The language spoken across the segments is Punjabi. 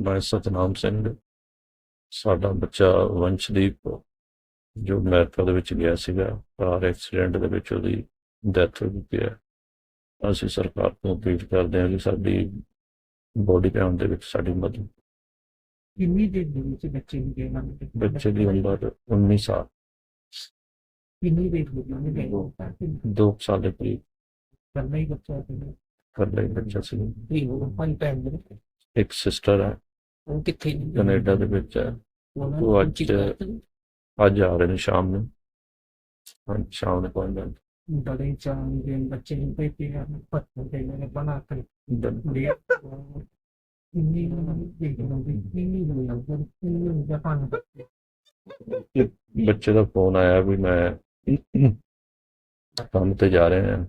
ਮੈਂ ਸਤਨਾਮ ਸਿੰਘ ਸਾਡਾ ਬੱਚਾ ਵੰਸ਼ਦੀਪ ਜੋ ਅਮਰੀਕਾ ਦੇ ਵਿੱਚ ਗਿਆ ਸੀਗਾ ਕਾਰ ਐਕਸੀਡੈਂਟ ਦੇ ਵਿੱਚ ਉਹਦੀ ਡੈਥ ਹੋ ਗਈ ਹੈ। ਅਸੀਂ ਸਰਕਾਰ ਤੋਂ ਅਪੀਲ ਕਰਦੇ ਹਾਂ ਕਿ ਸਾਡੀ ਬੋਡੀ ਕਾਊਂਟ ਦੇ ਵਿੱਚ ਸਾਡੀ ਮਦਦ। ਕਿੰਨੀ ਦੇ ਵਿੱਚ ਬੱਚੇ ਨੂੰ ਗਏ ਨਾ ਬੱਚੇ ਦੀ ਉਮਰ 19 ਸਾਲ। ਕਿੰਨੀ ਦੇਰ ਹੋ ਗਈ ਉਹਨੇ 2 ਸਾਲ ਦੇ ਕਰੀਬ। ਕਰਨਾ ਹੀ ਬੱਚਾ ਸੀ ਕਰ ਲਈ ਬੱਚਾ ਸੀ ਇਹ ਉਹ ਪੰਜ ਟਾਈਮ ਦੇ। ਇੱਕ ਸਿਸਟਰ ਹੈ। ਉਹ ਕਿੱਥੇ ਨੇ? ਕੈਨੇਡਾ ਦੇ ਵਿੱਚ ਹੈ। ਉਹਨਾਂ ਉਹ ਨੂੰ ਅੱਜ- ਅੱਜ ਆ ਰਹੇ ਨੇ ਸ਼ਾਮ ਨੂੰ। ਹਾਂ ਸ਼ਾਮ ਨੂੰ ਪਹੁੰਚ ਬੜੇ ਚਾਂ ਦੇ ਬੱਚੇ ਨੂੰ ਭੇਜੇ ਆ। ਪੱਤਰ ਦੇ ਨੇ ਬਣਾ ਕੇ ਜਾਣਗੇ ਲਿਆ ਇੰਨੀ ਦੇਖ ਲਓ ਵੀ ਇੰਨੀ ਹੋ ਜਾਂਦਾ ਇੰਨੀ ਜਾਪਾਨ ਬੱਚੇ ਦਾ ਫੋਨ ਆਇਆ ਵੀ ਮੈਂ ਕੰਮ ਤੇ ਜਾ ਰਹੇ ਹਾਂ।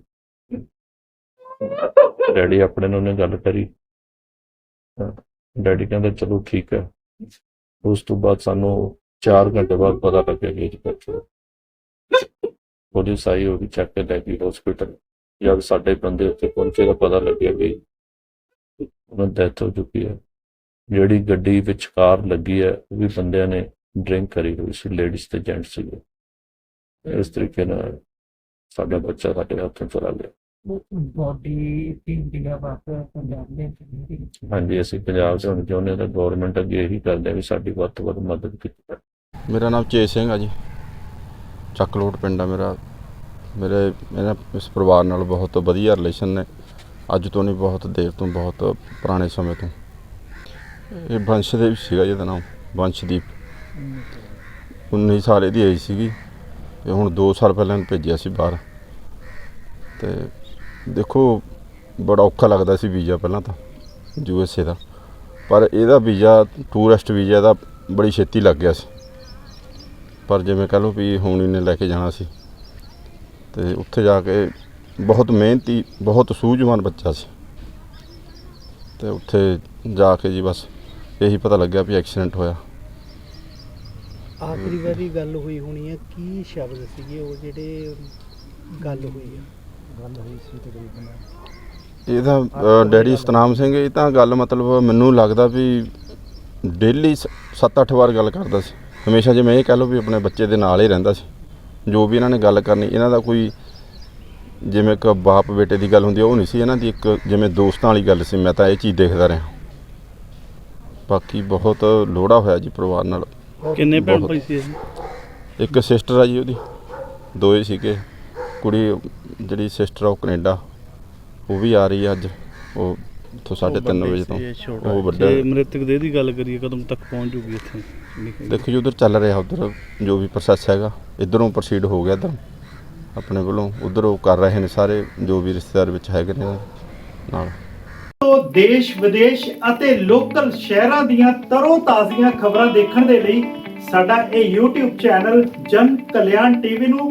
ਡੈਡੀ ਆਪਣੇ ਨਾਲ ਉਹਨੇ ਗੱਲ ਕਰੀ। ਡੈਡੀ ਕਹਿੰਦਾ, ਚਲੋ ਠੀਕ ਹੈ। ਉਸ ਤੋਂ ਬਾਅਦ ਸਾਨੂੰ 4 ਘੰਟੇ ਬਾਅਦ ਪਤਾ ਲੱਗਿਆ ਕਿ ਇਹ ਬੱਚਾ ਪੁਲਿਸ ਆਈ ਉਹ ਵੀ ਚੱਕ ਕੇ ਲੈ ਗਈ ਹਸਪੀਟਲ ਜਦ ਸਾਡੇ ਬੰਦੇ ਉੱਥੇ ਪਹੁੰਚੇ ਤਾਂ ਪਤਾ ਲੱਗਿਆ ਕਿ ਉਹਨਾਂ ਦੀ ਡੈਥ ਹੋ ਚੁੱਕੀ ਹੈ। ਜਿਹੜੀ ਗੱਡੀ ਵਿੱਚ ਕਾਰ ਲੱਗੀ ਹੈ, ਉਹ ਵੀ ਬੰਦਿਆਂ ਨੇ ਡਰਿੰਕ ਕਰੀ ਹੋਈ ਸੀ ਲੇਡੀਜ਼ ਤੇ ਜੈਂਟਸ ਸੀਗੇ। ਇਸ ਤਰੀਕੇ ਨਾਲ ਸਾਡਾ ਬੱਚਾ ਸਾਡੇ ਹੱਥੋਂ ਚਲਾ ਗਿਆ ਬੋਡੀ ਤਿੰਨ ਦਿਨਾਂ ਬਾਅਦ ਪੰਜਾਬ ਦੇ ਵਿੱਚ ਹਾਂਜੀ ਅਸੀਂ ਪੰਜਾਬ ਹੁਣ ਚਾਹੁੰਦੇ ਤਾਂ ਗਵਰਨਮੈਂਟ ਅੱਗੇ ਇਹੀ ਕਰਦੇ ਆ ਵੀ ਸਾਡੀ ਵੱਧ ਤੋਂ ਵੱਧ ਮਦਦ ਕੀਤੀ ਜਾਵੇ। ਮੇਰਾ ਨਾਮ ਚੇਤ ਸਿੰਘ ਆ ਜੀ। ਚੱਕਲੋਟ ਪਿੰਡ ਆ ਮੇਰਾ। ਮੇਰੇ ਇਹਨਾਂ ਇਸ ਪਰਿਵਾਰ ਨਾਲ ਬਹੁਤ ਵਧੀਆ ਰਿਲੇਸ਼ਨ ਨੇ। ਅੱਜ ਤੋਂ ਨਹੀਂ ਬਹੁਤ ਦੇਰ ਤੋਂ ਬਹੁਤ ਪੁਰਾਣੇ ਸਮੇਂ ਤੋਂ। ਇਹ ਵੰਸ਼ਦੀਪ ਸੀਗਾ ਜਿਹਦਾ ਨਾਮ ਵੰਸ਼ਦੀਪ। 19 ਸਾਲ ਦੀ ਏਜ ਸੀਗੀ। ਤੇ ਹੁਣ 2 ਸਾਲ ਪਹਿਲਾਂ ਭੇਜਿਆ ਸੀ ਬਾਹਰ। ਤੇ ਦੇਖੋ, ਬੜਾ ਔਖਾ ਲੱਗਦਾ ਸੀ ਵੀਜ਼ਾ ਪਹਿਲਾਂ ਤਾਂ, ਯੂ ਐਸ ਏ ਦਾ। ਪਰ ਇਹਦਾ ਵੀਜ਼ਾ, ਟੂਰਿਸਟ ਵੀਜ਼ਾ ਦਾ ਬੜੀ ਛੇਤੀ ਲੱਗ ਗਿਆ ਸੀ। ਪਰ ਜਿਵੇਂ ਕਹ ਲਓ ਵੀ ਹੁਣ ਇਹਨੇ ਲੈ ਕੇ ਜਾਣਾ ਸੀ। ਤੇ ਉੱਥੇ ਜਾ ਕੇ ਬਹੁਤ ਮਿਹਨਤੀ, ਬਹੁਤ ਸੂਝਵਾਨ ਬੱਚਾ ਸੀ। ਤੇ ਉੱਥੇ ਜਾ ਕੇ ਜੀ ਬਸ ਇਹੀ ਪਤਾ ਲੱਗਿਆ ਵੀ ਐਕਸੀਡੈਂਟ ਹੋਇਆ। ਆਖਰੀ ਵਾਰੀ ਗੱਲ ਹੋਈ ਹੋਣੀ ਹੈ, ਕੀ ਸ਼ਬਦ ਸੀਗੇ ਉਹ ਜਿਹੜੇ ਗੱਲ ਹੋਈ ਹੈ ਗੱਲ ਹੋਈ ਸੀ ਤਕਰੀਬਨ ਇਹਦਾ ਅ, ਡੈਡੀ ਸਤਨਾਮ ਸਿੰਘ ਇਹ ਤਾਂ ਗੱਲ ਮਤਲਬ ਮੈਨੂੰ ਲੱਗਦਾ ਵੀ ਡੇਲੀ 7-8 ਵਾਰ ਗੱਲ ਕਰਦਾ ਸੀ। ਹਮੇਸ਼ਾ ਜਿਵੇਂ ਇਹ ਕਹਿ ਲਓ ਵੀ ਆਪਣੇ ਬੱਚੇ ਦੇ ਨਾਲ ਹੀ ਰਹਿੰਦਾ ਸੀ। ਜੋ ਵੀ ਇਹਨਾਂ ਨੇ ਗੱਲ ਕਰਨੀ ਇਹਨਾਂ ਦਾ ਕੋਈ ਜਿਵੇਂ ਇੱਕ ਬਾਪ ਬੇਟੇ ਦੀ ਗੱਲ ਹੁੰਦੀ ਉਹ ਨਹੀਂ ਸੀ ਇਹਨਾਂ ਦੀ ਇੱਕ ਜਿਵੇਂ ਦੋਸਤਾਂ ਵਾਲੀ ਗੱਲ ਸੀ। ਮੈਂ ਤਾਂ ਇਹ ਚੀਜ਼ ਦੇਖਦਾ ਰਿਹਾ। ਬਾਕੀ ਬਹੁਤ ਲੋੜਾ ਹੋਇਆ ਜੀ ਪਰਿਵਾਰ ਨਾਲ। ਕਿੰਨੇ ਭੈਣ। ਭਾਈ ਸੀ ਇਹ? ਇੱਕ ਸਿਸਟਰ ਆ ਜੀ ਉਹਦੀ। ਦੋਏ ਸੀਗੇ। ਕੁੜੀ ਜਿਹੜੀ ਸਿਸਟਰ ਆ ਉਹ ਕੈਨੇਡਾ ਉਹ ਵੀ ਆ ਰਹੀ ਆ ਅੱਜ। ਉਹ ਤੋਂ 3:30 ਵਜੇ ਤੋਂ। ਉਹ ਵੱਡਾ ਜੇ ਮ੍ਰਿਤਕ ਦੇ ਦੀ ਗੱਲ ਕਰੀਏ ਕਦੋਂ ਤੱਕ ਪਹੁੰਚ ਜੂਗੀ ਇੱਥੇ? ਦੇਖੋ ਜੀ ਉਧਰ ਚੱਲ ਰਿਹਾ ਉਧਰ ਜੋ ਵੀ ਪ੍ਰੋਸੈਸ ਹੈਗਾ। ਇਧਰੋਂ ਪ੍ਰੋਸੀਡ ਹੋ ਗਿਆ ਇੱਧਰ। ਆਪਣੇ ਵੱਲੋਂ ਉਧਰ ਉਹ ਕਰ ਰਹੇ ਨੇ ਸਾਰੇ ਜੋ ਵੀ ਰਿਸ਼ਤੇਦਾਰ ਵਿੱਚ ਹੈਗੇ ਨੇ ਨਾਲ। ਤੋਂ ਦੇਸ਼ ਵਿਦੇਸ਼ ਅਤੇ ਲੋਕਲ ਸ਼ਹਿਰਾਂ ਦੀਆਂ ਤਰੋ ਤਾਜ਼ੀਆਂ ਖਬਰਾਂ ਦੇਖਣ ਦੇ ਲਈ ਸਾਡਾ ਇਹ YouTube ਚੈਨਲ ਜਨ ਕਲਿਆਣ ਟੀਵੀ ਨੂੰ